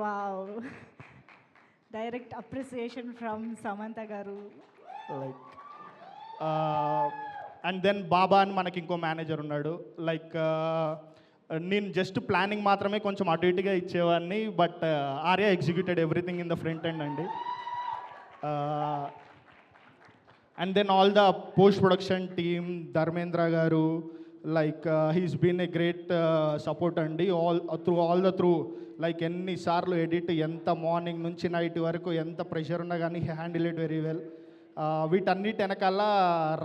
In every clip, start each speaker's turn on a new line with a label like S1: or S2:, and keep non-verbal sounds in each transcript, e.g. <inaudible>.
S1: Wow direct appreciation from Samantha garu.
S2: Like and then బాబా అని మనకి ఇంకో మేనేజర్ ఉన్నాడు. లైక్ uh, నేను జస్ట్ ప్లానింగ్ మాత్రమే కొంచెం అటు ఇటుగా ఇచ్చేవాడిని but uh, Arya executed everything in the front and. అండి uh, and then all the post production team Dharmendra garu like he's been a great support అండి. All through all the through like ఎన్నిసార్లు edit ఎంత morning నుంచి night వరకు ఎంత pressure ఉన్నా కానీ handle it very well వీటన్నిటి వెనకాల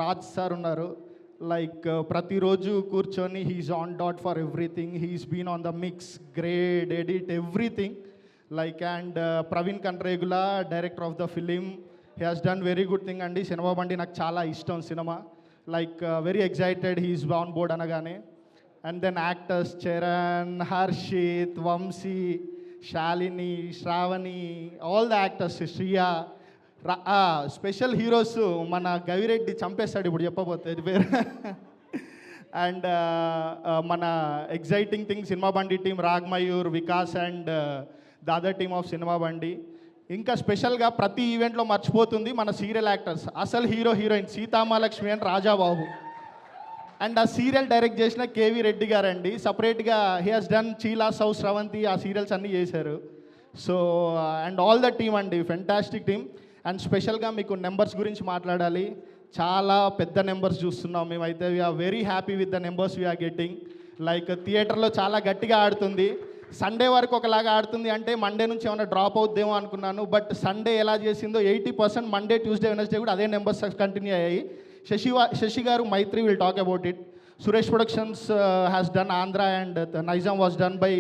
S2: రాజ్ సార్ ఉన్నారు. లైక్ uh, ప్రతిరోజు కూర్చొని he's on dot for everything he's been on the mix grade edit everything like and Praveen Kandregula director of the film he has done very good thing అండి. సినిమా బండి నాకు చాలా ఇష్టం cinema. Like very excited he's on board అనగానే. And then actors Charan Harshith Vamshi Shalini Shravani all the actors Shriya special heroes మన గవిరెడ్డి చంపేస్తాడు ఇప్పుడు చెప్పబోతే. ఇది పేరు అండ్ <laughs> uh, uh, మన exciting thing Cinema Bandi team Ragmayur Vikas and the other team of Cinema Bandi. ఇంకా స్పెషల్గా ప్రతి ఈవెంట్లో మర్చిపోతుంది మన సీరియల్ యాక్టర్స్. అసలు hero heroine Seethamalakshmi and Rajababu. And ఆ సీరియల్ డైరెక్ట్ చేసిన కేవి రెడ్డి గారండి. సపరేట్గా హీ హాస్ డన్ చీలా సౌ శ్రవంతి ఆ సీరియల్స్ అన్నీ చేశారు. So and all the team అండి ఫెంటాస్టిక్ టీమ్. అండ్ స్పెషల్గా మీకు నెంబర్స్ గురించి మాట్లాడాలి. చాలా పెద్ద నెంబర్స్ చూస్తున్నాం మేమైతే. We're very happy with the numbers we're getting like థియేటర్లో చాలా గట్టిగా ఆడుతుంది. సండే వరకు ఒకలాగా ఆడుతుంది అంటే మండే నుంచి ఏమైనా డ్రాప్ అవుద్దేమో అనుకున్నాను బట్ సండే ఎలా చేసిందో eighty percent Monday Tuesday Wednesday కూడా అదే నెంబర్స్ కంటిన్యూ అయ్యాయి. Sashi Sashi garu Mythri will talk about it Suresh Productions has done Andhra and Nizam was done by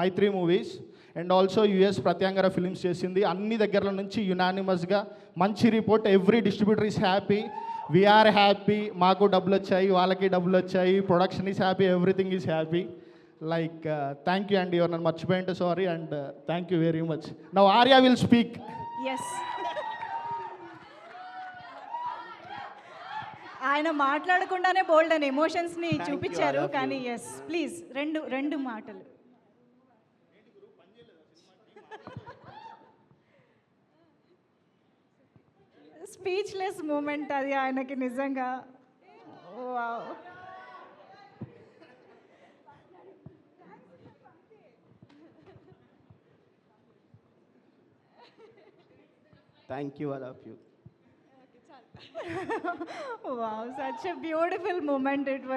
S2: Mythri Movies and also US Pratyangira Films చేసింది. అన్ని దగ్గరల నుంచి యునానిమస్గా మంచి report every distributor is happy we're happy మాకు డబ్బులు వచ్చాయి వాళ్ళకి డబ్బులు వచ్చాయి. Production is happy everything is happy like thank you అండి ఎవరు నన్ను మర్చిపోయింటే sorry and thank you very much now Arya will speak
S1: yes ఆయన మాట్లాడకుండానే బోల్డ్ అని ఎమోషన్స్ని చూపించారు కానీ ఎస్ ప్లీజ్ రెండు రెండు మాటలు. స్పీచ్లెస్ మూమెంట్ అది ఆయనకి నిజంగా.
S3: Thank you, all of you. <laughs>
S1: wow such a beautiful moment it was